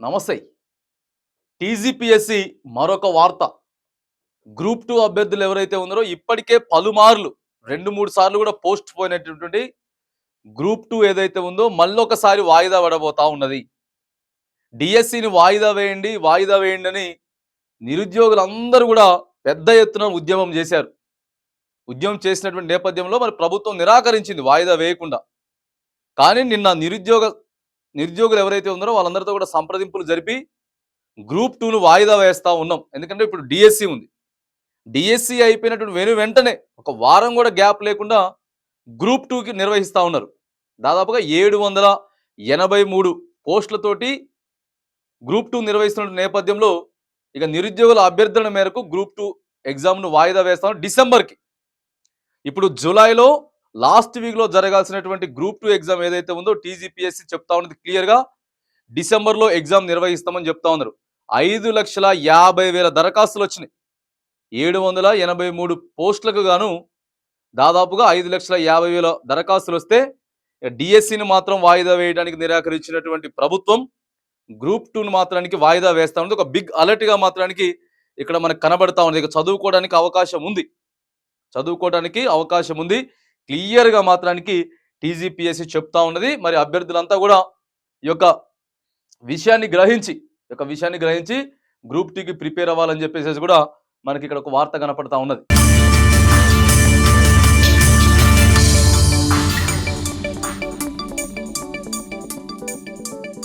నమస్తే. టీజీపీఎస్సి మరొక వార్త. గ్రూప్ టూ అభ్యర్థులు ఎవరైతే ఉన్నారో ఇప్పటికే పలుమార్లు రెండు మూడు సార్లు కూడా పోస్ట్ పోయినటువంటి గ్రూప్ టూ ఏదైతే ఉందో మళ్ళొకసారి వాయిదా పడబోతా ఉన్నది. డిఎస్సిని వాయిదా వేయండి వాయిదా వేయండి అని నిరుద్యోగులందరూ కూడా పెద్ద ఎత్తున ఉద్యమం చేశారు. ఉద్యమం చేసినటువంటి నేపథ్యంలో మరి ప్రభుత్వం నిరాకరించింది వాయిదా వేయకుండా. కానీ నిన్న నిరుద్యోగ నిరుద్యోగులు ఎవరైతే ఉన్నారో వాళ్ళందరితో కూడా సంప్రదింపులు జరిపి గ్రూప్ టూను వాయిదా వేస్తూ ఉన్నాం. ఎందుకంటే ఇప్పుడు డిఎస్సి ఉంది. డిఎస్సి అయిపోయినటువంటి వెను వెంటనే ఒక వారం కూడా గ్యాప్ లేకుండా గ్రూప్ టూకి నిర్వహిస్తూ ఉన్నారు. దాదాపుగా ఏడు వందల ఎనభై మూడు పోస్టులతోటి గ్రూప్ టూ నిర్వహిస్తున్న నేపథ్యంలో ఇక నిరుద్యోగుల అభ్యర్థన మేరకు గ్రూప్ టూ ఎగ్జామ్ను వాయిదా వేస్తాం డిసెంబర్కి. ఇప్పుడు జూలైలో లాస్ట్ వీక్లో జరగాల్సినటువంటి గ్రూప్ టూ ఎగ్జామ్ ఏదైతే ఉందో టీజీపీఎస్సీ చెప్తా ఉన్నది క్లియర్గా. డిసెంబర్లో ఎగ్జామ్ నిర్వహిస్తామని చెప్తా ఉన్నారు. ఐదు లక్షల యాభై వేల దరఖాస్తులు వచ్చినాయి. ఏడు వందల ఎనభై మూడు పోస్టులకు గాను దాదాపుగా ఐదు లక్షల యాభై వేల దరఖాస్తులు వస్తే డిఎస్సిని మాత్రం వాయిదా వేయడానికి నిరాకరించినటువంటి ప్రభుత్వం గ్రూప్ టూను మాత్రానికి వాయిదా వేస్తా ఉంది ఒక బిగ్ అలర్ట్గా మాత్రానికి ఇక్కడ మనకు కనబడతా ఉంది ఇక చదువుకోవడానికి అవకాశం ఉంది. చదువుకోవడానికి అవకాశం ఉంది. క్లియర్గా మాత్రానికి టీజీపీఎస్సీ చెప్తా ఉన్నది. మరి అభ్యర్థులంతా కూడా ఈ యొక్క విషయాన్ని గ్రహించి ఈ యొక్క విషయాన్ని గ్రహించి గ్రూప్ టీకి ప్రిపేర్ అవ్వాలని చెప్పేసి కూడా మనకి ఇక్కడ ఒక వార్త కనపడతా ఉన్నది.